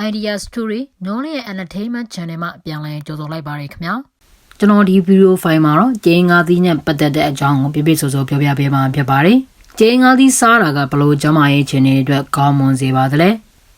Idea Story Knowledge and Entertainment Channel မှာပြန်လည်ကြိုဆိုလိုက်ပါရခင်ဗျာကျွန်တော်ဒီဗီဒီယိုဖိုင်မှာတော့ကျင်းငါးသီးနဲ့ပတ်သက်တဲ့အကြောင်းကိုပြပြဆိုဆိုပြောပြပေးမှာဖြစ်ပါတယ်ကျင်းငါးသီးစားတာကဘလို့ကျမရဲ့ခြင်းတွေအတွက်ကောင်းမွန်စေပါသလဲ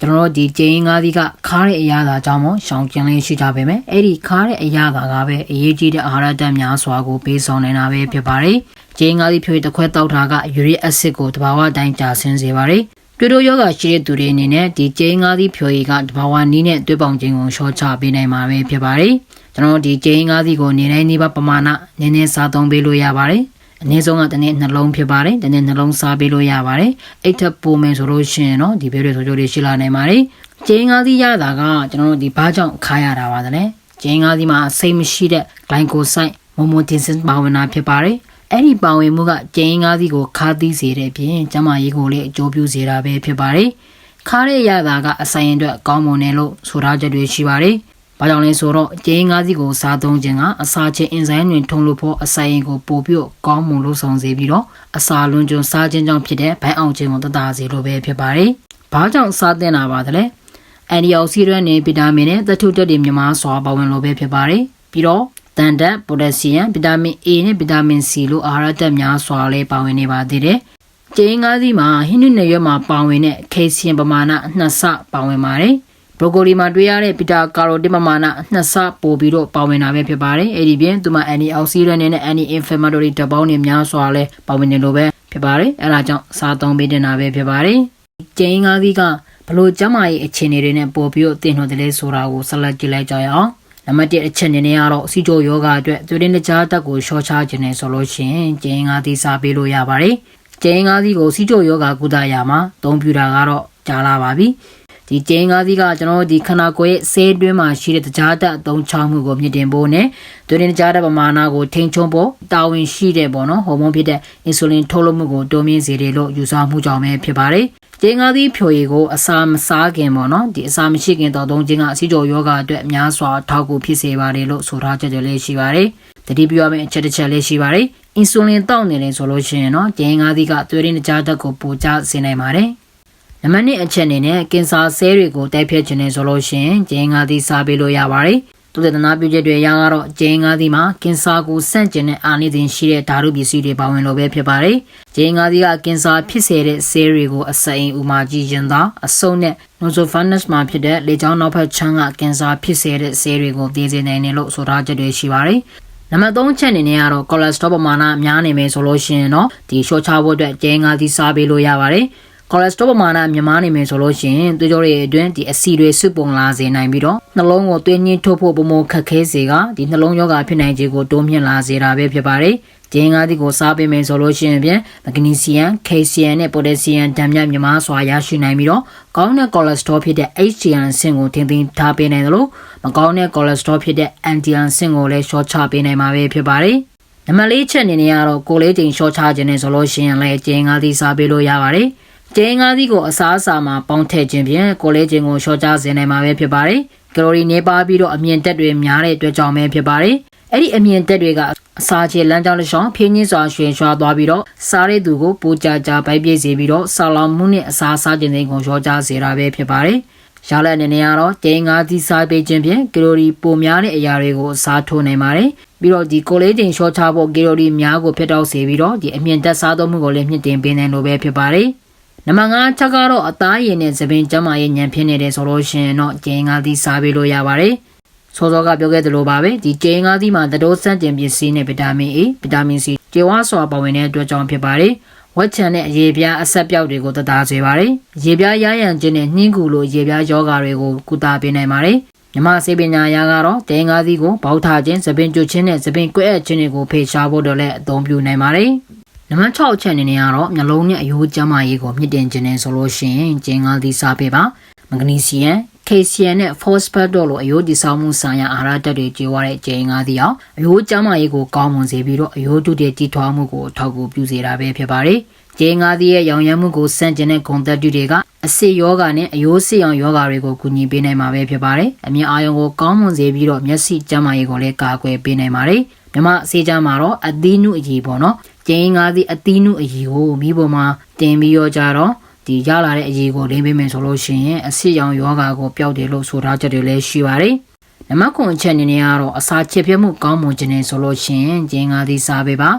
ကျွန်တော်တို့ဒီကျင်းငါးသီးကခါတဲ့အရာသာကြောင့်မို့ရှောင်ကျဉ်လေးရှိကြပါမယ်အဲ့ဒီခါတဲ့အရာသာကပဲအရေးကြီးတဲ့အာဟာရဓာတ်များစွာကိုပေးဆောင်နေတာပဲဖြစ်ပါတယ်ကျင်းငါးသီးဖြိုးတစ်ခွက်တောက်တာကယူရစ်အက်ဆစ်ကိုတဘာဝတိုင်းကျဆင်းစေပါတယ် တွေ့တော့ယောဂရှိတဲ့သူတွေအနေနဲ့ဒီကျင်းငါးသီးဖြိုရည်ကတဘာဝနီးနဲ့တွေ့ပေါင်ခြင်းကိုရှော့ချပေးနိုင်မှာပဲဖြစ်ပါတယ်။ကျွန်တော်တို့ဒီကျင်းငါးသီးကိုနေတိုင်းနေပါပမာဏနည်းနည်းစားသုံးပေးလို့ရပါတယ်။အနည်းဆုံးကတစ်နေ့နှလုံးဖြစ်ပါတယ်။တစ်နေ့နှလုံးစားပေးလို့ရပါတယ်။အိတ်ထပ်ပိုမယ်ဆိုလို့ရှိရင်တော့ဒီဘဲတွေဆိုကြတွေရှိလာနိုင်ပါတယ်။ကျင်းငါးသီးရတာကကျွန်တော်တို့ဒီဘာကြောင့်ခါရတာပါလဲ။ကျင်းငါးသီးမှာစိတ်မရှိတဲ့ဂလိုင်ကိုစိုက်မွန်မွန်တင်စင်ပါဝင်တာဖြစ်ပါတယ်။ အဲ့ဒီပါဝင်မှုကကျင်းငါးစီးကိုခါသီးစေတဲ့ပြင်ကျမကြီးကိုလည်းအကျိုးပြုစေတာပဲဖြစ်ပါတယ်။ခါတဲ့ရတာကအဆိုင်အတွက်ကောင်းမွန်တယ်လို့ဆိုထားချက်တွေရှိပါတယ်။ဘာကြောင့်လဲဆိုတော့ကျင်းငါးစီးကိုစားသုံးခြင်းကအစာချင်းအင်ဇိုင်းတွေထုံလို့ဖို့အဆိုင်ကိုပို့ပြီးကောင်းမွန်လို့ဆောင်စေပြီးတော့အစာလွန်ကျွံစားခြင်းကြောင့်ဖြစ်တဲ့ဘိုင်းအောင်ခြင်းကိုတတ်တာစေလို့ပဲဖြစ်ပါတယ်။ဘာကြောင့်စားသင့်တာပါသလဲ။အန်တီအောက်ဆီဒန့်နဲ့ဗီတာမင်နဲ့သတ္ထုတက်တွေမြမစွာပါဝင်လို့ပဲဖြစ်ပါတယ်။ပြီးတော့ တန်ဓာတ်ပိုတက်ဆီယမ်ဗီတာမင် A နဲ့ဗီတာမင် C လို့အာဟာရဓာတ်များစွာလည်းပါဝင်နေပါသေးတယ်။ကျင်းငါးစီးမှာဟင်းနုနယ်ရွက်မှာပါဝင်တဲ့ကယ်ဆီယမ်ပမာဏနှစ်ဆပါဝင်ပါတယ်။ဘရိုကိုလီမှာတွေ့ရတဲ့ဗီတာကာရိုတင်ပမာဏနှစ်ဆပိုပြီးတော့ပါဝင်တာပဲဖြစ်ပါတယ်။အဲဒီပြင်သူမှာအန်တီအောက်ဆီဒန့်နဲ့အန်တီအင်ဖလမတိုရီဓာတ်ပေါင်းတွေများစွာလည်းပါဝင်နေလို့ပဲဖြစ်ပါတယ်။အဲဒါကြောင့်စားသုံးပေးတင်တာပဲဖြစ်ပါတယ်။ကျင်းငါးစီးကဘလို့ကျမရဲ့အခြေအနေတွေနဲ့ပို့ပြီးတော့တင်ထုတ်တယ်လဲဆိုတာကိုဆက်လက်ကြည့်လိုက်ကြရအောင်။ နံပါတ်1အချက်အနေနဲ့ကတော့စီချိုယောဂအတွက်သွေးရင်းတကြားတက်ကိုရှော့ချခြင်းနဲ့ဆိုလို့ရှိရင်ကျင်းငါးသီးစားပေးလို့ရပါတယ်။ကျင်းငါးသီးကိုစီချိုယောဂကုသရာမှာအသုံးပြုတာကတော့ကြားလာပါပြီ။ဒီကျင်းငါးသီးကကျွန်တော်တို့ဒီခန္ဓာကိုယ်ရဲ့ဆေးတွင်းမှာရှိတဲ့တကြားတက်အသုံးချမှုကိုမြင့်တင်ဖို့နဲ့သွေးရင်းတကြားတက်ပမာဏကိုထိန်းချုပ်ဖို့တာဝန်ရှိတဲ့ပေါ့နော်ဟော်မုန်းဖြစ်တဲ့အင်ဆူလင်ထုတ်လုပ်မှုကိုတိုးမြင့်စေတယ်လို့ယူဆမှုကြောင့်ပဲဖြစ်ပါတယ်။ ကျင်းကားသီးဖြိုရည်ကိုအစာမစားခင်ပေါ့နော်ဒီအစာမရှိခင်တောက်သုံးခြင်းကအစီကြောယောဂအတွက်အများစွာထောက်ကူဖြစ်စေပါတယ်လို့ဆိုထားချက်တွေလည်းရှိပါတယ်တတိပြရမယ့်အချက်တစ်ချက်လည်းရှိပါတယ်အင်ဆူလင်တောက်နေတယ်ဆိုလို့ရှိရင်တော့ကျင်းကားသီးကသွေးရင်းတကြားဓာတ်ကိုပိုကျစေနိုင်ပါတယ်နံပါတ်1အချက်အနေနဲ့ကင်ဆာဆဲတွေကိုတိုက်ဖျက်ခြင်းနဲ့ဆိုလို့ရှိရင်ကျင်းကားသီးစားပေးလို့ရပါတယ် သူတဲ့တနာပြုချက်တွေရကတော့ကျင်းငါးသီးမှာကင်ဆာကိုဆန့်ကျင်တဲ့အာနိသင်ရှိတဲ့ဓာတုပစ္စည်းတွေပါဝင်လို့ပဲဖြစ်ပါတယ်။ကျင်းငါးသီးကကင်ဆာဖြစ်စေတဲ့ဆေးတွေကိုအစိမ်ဥမာကြည့်ရင်သာအဆုံနဲ့ nosophonus မှာဖြစ်တဲ့လေကြောင်းနောက်ဖက်ချမ်းကကင်ဆာဖြစ်စေတဲ့ဆေးတွေကိုသိစေနိုင်တယ်လို့ဆိုထားချက်တွေရှိပါတယ်။နံပါတ်3ချက်အနေနဲ့ကတော့ cholesterol ပမာဏများနေမယ်ဆိုလို့ရှိရင်တော့ဒီရှော့ချဖို့အတွက်ကျင်းငါးသီးစားပေးလို့ရပါတယ်။ ကိုလက်စထရောပမာဏမြမားနေမယ်ဆိုလို့ရှိရင်သွေးကြောတွေအတွင်းဒီအဆီတွေစုပုံလာစေနိုင်ပြီးတော့နှလုံးကိုသွေးညှိထုတ်ဖို့ပုံမခက်ခဲစေကဒီနှလုံးရောဂါဖြစ်နိုင်ခြေကိုတိုးမြင့်လာစေတာပဲဖြစ်ပါတယ်။ဂျင်းကားဒီကိုစားပေးမယ်ဆိုလို့ရှိရင်ပြန်မဂနီဆီယမ်၊ကေဆီယမ်နဲ့ပိုတက်ဆီယမ်ဓာတ်မြမြမားစွာရရှိနိုင်ပြီးတော့ကောင်းတဲ့ကိုလက်စထရောဖြစ်တဲ့ HDL ဆင့်ကိုထိန်းသိမ်းထားပေးနိုင်တယ်လို့မကောင်းတဲ့ကိုလက်စထရောဖြစ်တဲ့ NDL ဆင့်ကိုလည်းရှော့ချပေးနိုင်မှာပဲဖြစ်ပါတယ်။နံပါတ်၄ချက်အနေနဲ့ကတော့ကိုလေးချိန်ရှော့ချခြင်းနဲ့ဆိုလို့ရှိရင်လည်းဂျင်းကားဒီစားပေးလို့ရပါတယ်။ ကျင်းငါးသီးကိုအစားအစာမှာပေါင်းထည့်ခြင်းဖြင့်ကိုလေးချင်းကိုလျှော့ချစေနိုင်မှာပဲဖြစ်ပါတယ်။ကလိုရီနေပါပြီးတော့အမြင့်တက်တွေများတဲ့အတွက်ကြောင့်ပဲဖြစ်ပါတယ်။အဲ့ဒီအမြင့်တက်တွေကအစာချေလမ်းကြောင်းတစ်လျှောက်ဖြင်းညင်းစွာရွှင်ရွှာသွားပြီးတော့စားတဲ့သူကိုပိုကြကြပိုက်ပြည့်စေပြီးတော့ဆာလောင်မှုနဲ့အစာစားခြင်းတွေကိုလျှော့ချစေတာပဲဖြစ်ပါတယ်။ရလက်အနေနဲ့ကတော့ကျင်းငါးသီးစားပေးခြင်းဖြင့်ကလိုရီပိုများတဲ့အရာတွေကိုအစားထိုးနိုင်ပါတယ်။ပြီးတော့ဒီကိုလေးတင်ရှော့ချဖို့ကီလိုရီများကိုဖျက်တောက်စေပြီးတော့ဒီအမြင့်တက်စားသုံးမှုကိုလည်းမြင့်တင်ပေးနိုင်လို့ပဲဖြစ်ပါတယ်။ နံပါတ်5ချက်ကတော့အသားရည်နဲ့သပင်ကျန်းမာရေးညံဖြစ်နေတယ်ဆိုလို့ရှိရင်တော့ကျင်းငါးသီးစားပေးလို့ရပါတယ်စောစောကပြောခဲ့သလိုပါပဲဒီကျင်းငါးသီးမှာသတိုးစန့်တင်ပစ္စည်းနဲ့ဗီတာမင် A ဗီတာမင် C ကျေဝါစွာပါဝင်တဲ့အတွက်ကြောင့်ဖြစ်ပါတယ်ဝက်ချန်နဲ့ရေပြားအဆက်ပြောက်တွေကိုတသားစေပါတယ်ရေပြားရရန်ခြင်းနဲ့နှင်းကူလိုရေပြားယောဂါတွေကိုကုသပေးနိုင်ပါတယ်မြမစေပညာရာကတော့တဲငါးသီးကိုပေါက်ထားခြင်းသပင်ကျွတ်ခြင်းနဲ့သပင်ကွဲ့အပ်ခြင်းတွေကိုဖေရှားဖို့တော့လည်းအသုံးပြုနိုင်ပါတယ် နံပါတ်6အချက်အနေနဲ့ကတော့မျက်လုံးနဲ့အယိုးကျန်းမာရေးကိုမြင့်တင်ခြင်းနဲ့ဆိုလို့ရှိရင်ကျင်းကားသီးစားပေးပါမဂနီဆီယမ်ကေဆီယမ်နဲ့ phosphate တို့လိုအယိုးတည်ဆောက်မှုဆိုင်ရာအာဟာရဓာတ်တွေကျေဝါတဲ့ကျင်းကားသီးအောင်အယိုးကျန်းမာရေးကိုကောင်းမွန်စေပြီးတော့အယိုးတုတဲ့တည်ထွားမှုကိုထောက်ကူပြုစေတာပဲဖြစ်ပါတယ်ကျင်းကားသီးရဲ့ရောင်ရမ်းမှုကိုစန့်ကျင်တဲ့ဂုဏ်သက်တွေကအစစ်ယောဂနဲ့အယိုးစစ်အောင်ယောဂတွေကိုကူညီပေးနိုင်မှာပဲဖြစ်ပါတယ်အမြင်အာရုံကိုကောင်းမွန်စေပြီးတော့မျက်စိကျန်းမာရေးကိုလည်းကာကွယ်ပေးနိုင်ပါတယ်မြမအစေးချမ်းမှာတော့အသီးနုအကြီးပေါ့နော် ကျင်းငါးသီးအသီးနုအကြီးကိုမိပေါ်မှာတင်ပြီးတော့ကြတော့ဒီရလာတဲ့အရေးကိုလိမ့်ပေးမယ်ဆိုလို့ရှိရင်အဆစ်ရောင်ယောဂါကိုပျောက်တယ်လို့ဆိုထားချက်တွေလည်းရှိပါတယ်နံပါတ်9အချက်အနေနဲ့ကတော့အစာချစ်ပြတ်မှုကောင်းမွန်ခြင်းနဲ့ဆိုလို့ရှိရင်ဂျင်းငါးသီးစားပေးပါ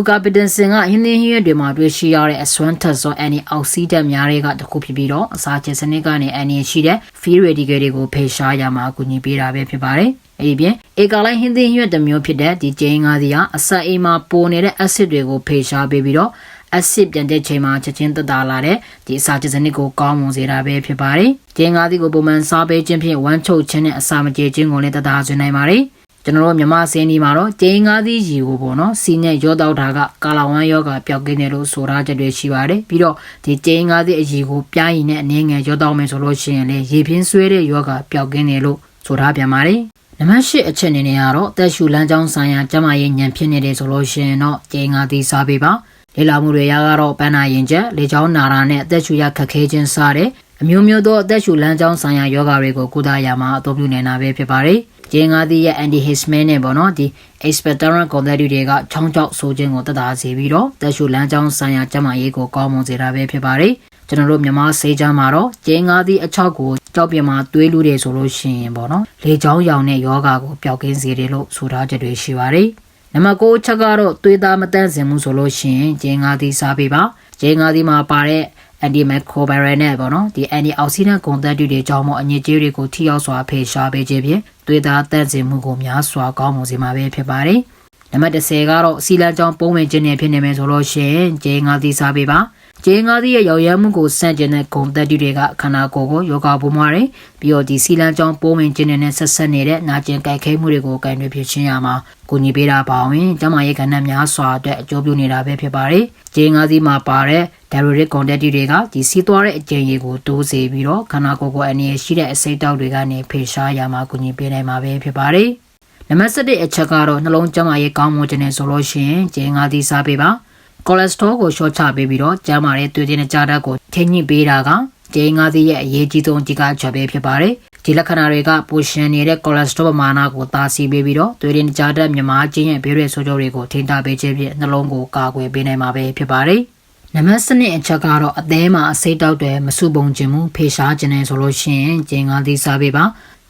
ကုကာပီတန်စင်ကဟင်းသင်းဟင်းရွက်တွေမှာတွေ့ရှိရတဲ့အစွမ်းထက်သောအန်နီအောက်ဆီဒန့်များတွေကတစ်ခုဖြစ်ပြီးတော့အစာချစ်စနစ်ကနေအန်နီရှိတဲ့ free radical တွေကိုဖေရှားရမှာအကူအညီပေးတာပဲဖြစ်ပါတယ်။အဲဒီပြင်အေကာလိုက်ဟင်းသင်းဟင်းရွက်တစ်မျိုးဖြစ်တဲ့ဒီဂျင်းငါးသီးကအစာအိမ်မှာပိုနေတဲ့ acid တွေကိုဖေရှားပေးပြီးတော့ acid ပြန်တဲ့ချိန်မှာချက်ချင်းတက်တာလာတဲ့ဒီအစာချစ်စနစ်ကိုကောင်းမွန်စေတာပဲဖြစ်ပါတယ်။ဂျင်းငါးသီးကိုပုံမှန်စားပေးခြင်းဖြင့်ဝမ်းချုပ်ခြင်းနဲ့အစာမကြေခြင်းကိုလည်းတက်တာဆွေးနိုင်ပါတယ်။ ကျွန်တော်တို့မြမစင်းဒီမှာတော့ကျင်းငါးသီးရီကိုပေါ့နော်စီနဲ့ရောတောက်တာကကာလာဝမ်းယောဂပျောက်ကင်းတယ်လို့ဆိုထားချက်တွေရှိပါတယ်ပြီးတော့ဒီကျင်းငါးသီးအရီကိုပြားရင်နဲ့အနေငယ်ရောတောက်မယ်ဆိုလို့ရှိရင်လေရေပြင်းဆွဲတဲ့ယောဂပျောက်ကင်းတယ်လို့ဆိုထားပြန်ပါတယ်နံပါတ်၈အချက်အနေနဲ့ကတော့တက်ရှူလမ်းကြောင်းဆိုင်ရာကျမရဲ့ညံဖြစ်နေတယ်ဆိုလို့ရှိရင်တော့ကျင်းငါးသီးစားပေးပါလေလာမှုတွေရကတော့ပန်းနာရင်ချက်လေချောင်းနာတာနဲ့အသက်ရှူရခက်ခဲခြင်းစားတဲ့အမျိုးမျိုးသောအသက်ရှူလမ်းကြောင်းဆိုင်ရာယောဂတွေကိုကုသရမှာအသုံးပြုနေတာပဲဖြစ်ပါတယ်။ ဂျင်းငါးသီးရဲ့ antihistamine နဲ့ပေါ့နော်ဒီ expectorant content တွေကချောင်းချောက်ဆိုခြင်းကိုတက်တာစေပြီးတော့သက်ရှူလမ်းကြောင်းဆိုင်ရာကျန်းမာရေးကိုကောင်းမွန်စေတာပဲဖြစ်ပါတယ်။ကျွန်တော်တို့မြန်မာဆေးချမ်းမှာတော့ဂျင်းငါးသီးအချောက်ကိုကြောက်ပြမှာတွေးလူတယ်ဆိုလို့ရှိရင်ပေါ့နော်လေချောင်းရောင်တဲ့ယောဂါကိုပျောက်ကင်းစေတယ်လို့ဆိုထားချက်တွေရှိပါတယ်။နံပါတ်9ချက်ကတော့သွေးသားမတန့်စင်မှုဆိုလို့ရှိရင်ဂျင်းငါးသီးစားပေးပါဂျင်းငါးသီးမှာပါတဲ့ antimicrobial နဲ့ပေါ့နော်ဒီ antioxidant content တွေကြောင့်မို့အညစ်အကြေးတွေကိုထိရောက်စွာဖေရှားပေးခြင်းဖြင့်သွေးသားတန့်စင်မှုကိုများစွာကောင်းမွန်စေမှာပဲဖြစ်ပါတယ်။နံပါတ်10ကတော့စီလန်ကြောင့်ပုံဝင်ခြင်းနဲ့ဖြစ်နေမယ်ဆိုလို့ရှိရင်ဂျင်းငါးသီးစားပေးပါ။ ဂျင်းငါးသီးရဲ့ရောင်ရမ်းမှုကိုစန့်ကျင်တဲ့ဂုဏ်သက်တွေကခန္ဓာကိုယ်ကိုယောဂပုံမှားတယ်။ပြီးတော့ဒီစီလန်ကြောင့်ပုံဝင်ခြင်းနဲ့ဆက်ဆက်နေတဲ့နာကျင်ကြိုက်ခဲမှုတွေကိုကင်တွင်ဖြစ်ခြင်းရမှာကိုညီပေးတာပါဝင်ကျမရဲ့ကဏ္ဍများစွာအတွက်အကျိုးပြုနေတာပဲဖြစ်ပါတယ်။ဂျင်းငါးသီးမှာပါတဲ့ diuretic content တွေကဒီစီးသွားတဲ့အကျဉ်းရည်ကိုတိုးစေပြီးတော့ခန္ဓာကိုယ်ကိုအနေနဲ့ရှိတဲ့အစိတ်တောက်တွေကနေဖေရှားရမှာကူညီပေးနိုင်မှာပဲဖြစ်ပါတယ်။နံပါတ်7အချက်ကတော့နှလုံးကျန်းမာရေးကောင်းမွန်ခြင်းနဲ့ဆိုလို့ရှိရင်ဂျင်းငါးသီးစားပေးပါ။ ကိုလက်စထရောကိုလျှော့ချပေးပြီးတော့ကျန်းမာတဲ့သွေးခြင်းနဲ့ကြားဓာတ်ကိုထိညှိပေးတာကဂျင်းငါးသီးရဲ့အရေးကြီးဆုံးအဓိကအချက်ပဲဖြစ်ပါတယ်။ဒီလက္ခဏာတွေကပိုရှင်နေတဲ့ကိုလက်စထရောပမာဏကိုတာဆီပေးပြီးတော့သွေးရင်းကြားဓာတ်မြမာခြင်းရဲ့ဘေးရဆိုးကျိုးတွေကိုထိန်းထားပေးခြင်းဖြင့်နှလုံးကိုကာကွယ်ပေးနိုင်မှာပဲဖြစ်ပါတယ်။နံပါတ်7အချက်ကတော့အသေးမှာအစိတ်တောက်တွေမစုပုံခြင်းမှုဖေရှားခြင်းနဲ့ဆိုလို့ရှိရင်ကျင်းငါးသီးစားပေးပါ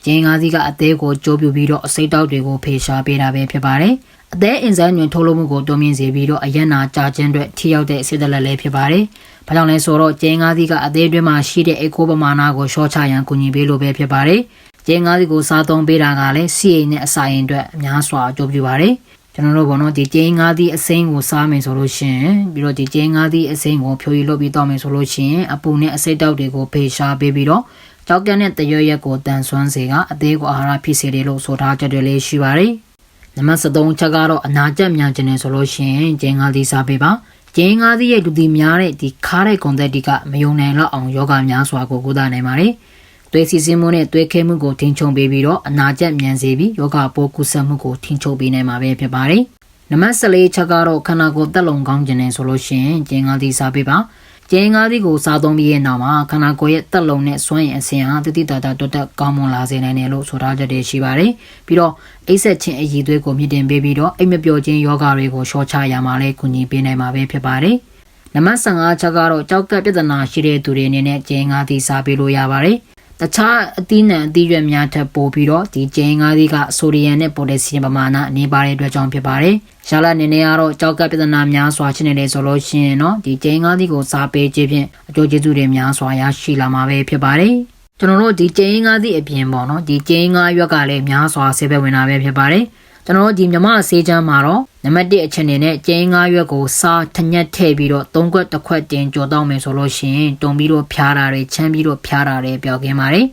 ကျင်းငါးသီးကအသေးကိုကြိုးပြပြီးတော့အစိတ်တောက်တွေကိုဖေရှားပေးတာပဲဖြစ်ပါတယ်အသေးအင်ဇိုင်းတွင်ထုတ်လုပ်မှုကိုတိုးမြင့်စေပြီးတော့အယက်နာကြာခြင်းအတွက်ထိရောက်တဲ့စစ်တလက်လည်းဖြစ်ပါတယ်။ဘာကြောင့်လဲဆိုတော့ကျင်းငါးသီးကအသေးအတွင်းမှာရှိတဲ့အေကိုပမာဏကိုရှော့ချရန်ကူညီပေးလို့ပဲဖြစ်ပါတယ်။ကျင်းငါးသီးကိုစားသုံးပေးတာကလည်း CA နဲ့အစာရင်အတွက်အများစွာအကျိုးပြုပါတယ်။ကျွန်တော်တို့ဘောနော်ဒီကျင်းငါးသီးအစိမ်းကိုစားမယ်ဆိုလို့ရှိရင်ပြီးတော့ဒီကျင်းငါးသီးအစိမ်းကိုဖြိုရည်လုပ်ပြီးတောက်မယ်ဆိုလို့ရှိရင်အပူနဲ့အစိတ်တောက်တွေကိုဖေရှားပေးပြီးတော့ ကြောက်ကက်နဲ့တရွရက်ကိုတန်ဆွမ်းစေကအသေးကိုအာဟာရဖြစ်စေတယ်လို့ဆိုထားချက်တွေလည်းရှိပါတယ်။နံပါတ်3ချက်ကတော့အနာကျက်များခြင်းနဲ့ဆိုလို့ရှိရင်ကျင်းငါးသီးစားပေးပါ။ကျင်းငါးသီးရဲ့လူတီများတဲ့ဒီခါးတဲ့ကွန်သက်တီကမယုံနိုင်တော့အောင်ယောဂများစွာကိုကုသနိုင်ပါတယ်။သွေးစီစဉ်မှုနဲ့သွေးခဲမှုကိုထိန်းချုပ်ပေးပြီးတော့အနာကျက်မြန်စေပြီးယောဂပိုးကူးစက်မှုကိုထိန်းချုပ်ပေးနိုင်မှာပဲဖြစ်ပါတယ်။နံပါတ်14ချက်ကတော့ခန္ဓာကိုယ်တက်လုံကောင်းခြင်းနဲ့ဆိုလို့ရှိရင်ကျင်းငါးသီးစားပေးပါ။ ကျင်းငါးသီးကိုစားသုံးပြီးရဲ့နောက်မှာခန္ဓာကိုယ်ရဲ့တက်လုံနဲ့စွမ်းရည်အဆင့်ဟာတိတိတတ်တာတွတ်တက်ကောင်းမွန်လာစေနိုင်တယ်လို့ဆိုထားချက်တွေရှိပါတယ်။ပြီးတော့အိပ်ဆက်ခြင်းအည်သွေးကိုမြင့်တင်ပေးပြီးတော့အိပ်မပျော်ခြင်းယောဂတွေကိုရှော့ချရမှာလဲကူညီပေးနိုင်မှာပဲဖြစ်ပါတယ်။နံပါတ်15ချက်ကတော့ကြောက်ကပ်ပြဿနာရှိတဲ့သူတွေအနေနဲ့ကျင်းငါးသီးစားပေးလို့ရပါတယ်။ တခြားအသီးနှံအသီးရွက်များထပ်ပို့ပြီးတော့ဒီကျင်းငါးသီးကဆိုဒီယမ်နဲ့ပိုတက်ဆီယမ်ပမာဏအနေပါတဲ့အတွက်ကြောင့်ဖြစ်ပါတယ်။ရှာလာနေနေကတော့ကြောက်ကပ်ပြဿနာများစွာရှိနေတယ်ဆိုလို့ရှိရင်တော့ဒီကျင်းငါးသီးကိုစားပေးခြင်းဖြင့်အကျိုးကျေးဇူးတွေများစွာရရှိလာမှာပဲဖြစ်ပါတယ်။ကျွန်တော်တို့ဒီကျင်းငါးသီးအပြင်ပေါ့နော်ဒီကျင်းငါးရွက်ကလည်းများစွာဆေးပဲဝင်တာပဲဖြစ်ပါတယ်။ ကျွန်တော်တို့ဒီမြမဆေးချမ်းမှာတော့နံပါတ်1အချက်အနေနဲ့ကျင်းငါးရွက်ကိုစားထညက်ထည့်ပြီးတော့သုံးခွက်တစ်ခွက်တင်ကြော်တော့မယ်ဆိုလို့ရှိရင်တုံပြီးတော့ဖျားတာတွေချမ်းပြီးတော့ဖျားတာတွေပြောက်ကင်းပါတယ်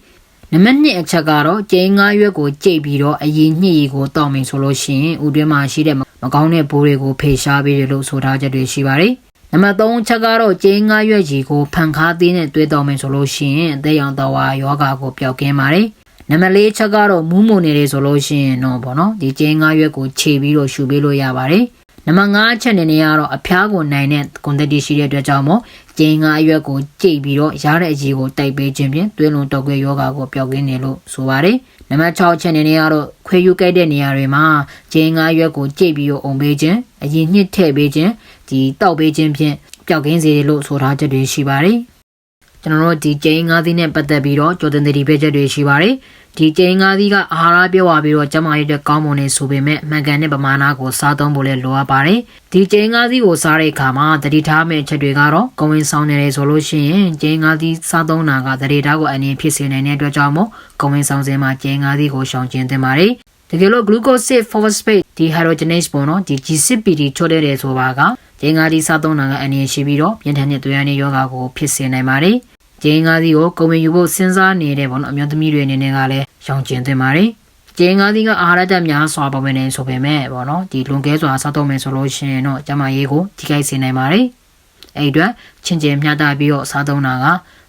နံပါတ်2အချက်ကတော့ကျင်းငါးရွက်ကိုကြိတ်ပြီးတော့အရင်ညှစ်ရီကိုတောက်မယ်ဆိုလို့ရှိရင်ဥတွင်းမှာရှိတဲ့မကောင်းတဲ့ဘိုးတွေကိုဖေရှားပေးတယ်လို့ဆိုထားချက်တွေရှိပါတယ်နံပါတ်3ချက်ကတော့ကျင်းငါးရွက်ကြီးကိုဖန်ခါသေးနဲ့တွဲတော်မယ်ဆိုလို့ရှိရင်အသက်ရောင်တော်ဝါယောဂါကိုပျောက်ကင်းပါတယ် နံပါတ်၄ချက်ကတော့မူးမုံနေတယ်ဆိုလို့ရှိရင်တော့ဗောနော်ဒီကျင်းငါးရွက်ကိုခြေပြီးတော့ရှူပေးလို့ရပါတယ်နံပါတ်5ချက်နေနေကတော့အဖျားကိုနိုင်တဲ့ကွန်တက်တီရှိတဲ့အတွက်ကြောင့်မို့ကျင်းငါးရွက်ကိုကြိတ်ပြီးတော့ရတဲ့အကြီးကိုတိုက်ပေးခြင်းဖြင့်သွေးလွန်တောက်ခွေယောဂါကိုပျောက်ကင်းတယ်လို့ဆိုပါတယ်နံပါတ်6ချက်နေနေကတော့ခွေယူကြိုက်တဲ့နေရာတွေမှာကျင်းငါးရွက်ကိုကြိတ်ပြီးတော့အုံပေးခြင်းအရင်ညှစ်ထည့်ပေးခြင်းဒီတောက်ပေးခြင်းဖြင့်ပျောက်ကင်းစေတယ်လို့ဆိုထားချက်တွေရှိပါတယ် ကျွန်တော်တို့ဒီကျင်းငါးသီးနဲ့ပတ်သက်ပြီးတော့ကြိုတင်သတိပေးချက်တွေရှိပါတယ်ဒီကျင်းငါးသီးကအာဟာရပြောဝပြီးတော့ကျန်းမာရေးအတွက်ကောင်းမွန်နေဆိုပေမဲ့မှန်ကန်တဲ့ပမာဏကိုစားသုံးဖို့လည်းလိုအပ်ပါတယ်ဒီကျင်းငါးသီးကိုစားတဲ့အခါမှာသတိထားမယ့်ချက်တွေကတော့ကိုဝင်ဆောင်နေတယ်ဆိုလို့ရှိရင်ကျင်းငါးသီးစားသုံးတာကသတိထားကိုအနည်းဖြစ်စေနိုင်တဲ့အတွက်ကြောင့်မို့ကိုဝင်ဆောင်စဉ်မှာကျင်းငါးသီးကိုရှောင်ကျဉ်သင့်ပါတယ်တကယ်လို့ glucose phosphate dehydrogenase ပေါ့နော်ဒီ G6PD ချို့တဲ့တယ်ဆိုပါကကျင်းငါးသီးစားသုံးတာကအနည်းရှိပြီးတော့ပြင်ထန်တဲ့သွေးရည်ယောဂါကိုဖြစ်စေနိုင်ပါတယ် ကျင်းငါးသီးကိုကိုဝင်ယူဖို့စဉ်းစားနေတဲ့ပေါ့နော်အမျိုးသမီးတွေအနေနဲ့ကလည်းရှောင်ကျဉ်သင့်ပါတယ်ကျင်းငါးသီးကအာဟာရဓာတ်များစွာပါဝင်နေဆိုပေမဲ့ပေါ့နော်ဒီလွန်ကဲစွာစားသုံးမယ်ဆိုလို့ရှိရင်တော့ကျန်းမာရေးကိုထိခိုက်စေနိုင်ပါတယ်အဲ့ဒီအတွက်ချင်းချင်းမျှတပြီးတော့စားသုံးတာက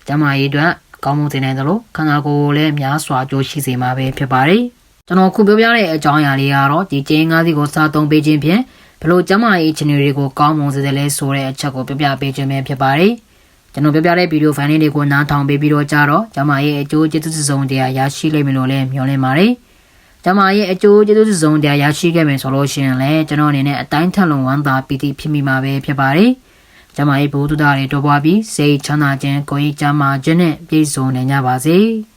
ကျန်းမာရေးအတွက်ကောင်းမွန်စေနိုင်သလိုခန္ဓာကိုယ်ကိုလည်းများစွာကြိုးရှိစေမှာပဲဖြစ်ပါတယ်ကျွန်တော်ခုပြောပြတဲ့အကြောင်းအရာလေးကတော့ဒီကျင်းငါးသီးကိုစားသုံးပေးခြင်းဖြင့်ဘလို့ကျန်းမာရေးအခြေအနေတွေကိုကောင်းမွန်စေတယ်လဲဆိုတဲ့အချက်ကိုပြပြပေးခြင်းပဲဖြစ်ပါတယ် ကျွန်တော်ပြပြတဲ့ဗီဒီယိုဖိုင်လေးတွေကိုနားထောင်ပေးပြီးတော့ကြတော့ကျမရဲ့အကျိုးကျေးဇူးစုံတရားရရှိလိမ့်မယ်လို့လည်းမျှော်လင့်ပါတယ်။ကျမရဲ့အကျိုးကျေးဇူးစုံတရားရရှိခဲ့မယ်ဆိုလို့ရှိရင်လည်းကျွန်တော်အနေနဲ့အတိုင်းထက်လုံးဝမ်းသာပီတိဖြစ်မိမှာပဲဖြစ်ပါတယ်။ကျမရဲ့ဘုဒ္ဓတာတွေတော်ပွားပြီးစိတ်ချမ်းသာခြင်းကိုယ်ရေးကျမ်းမာခြင်းနဲ့ပြည့်စုံနိုင်ကြပါစေ။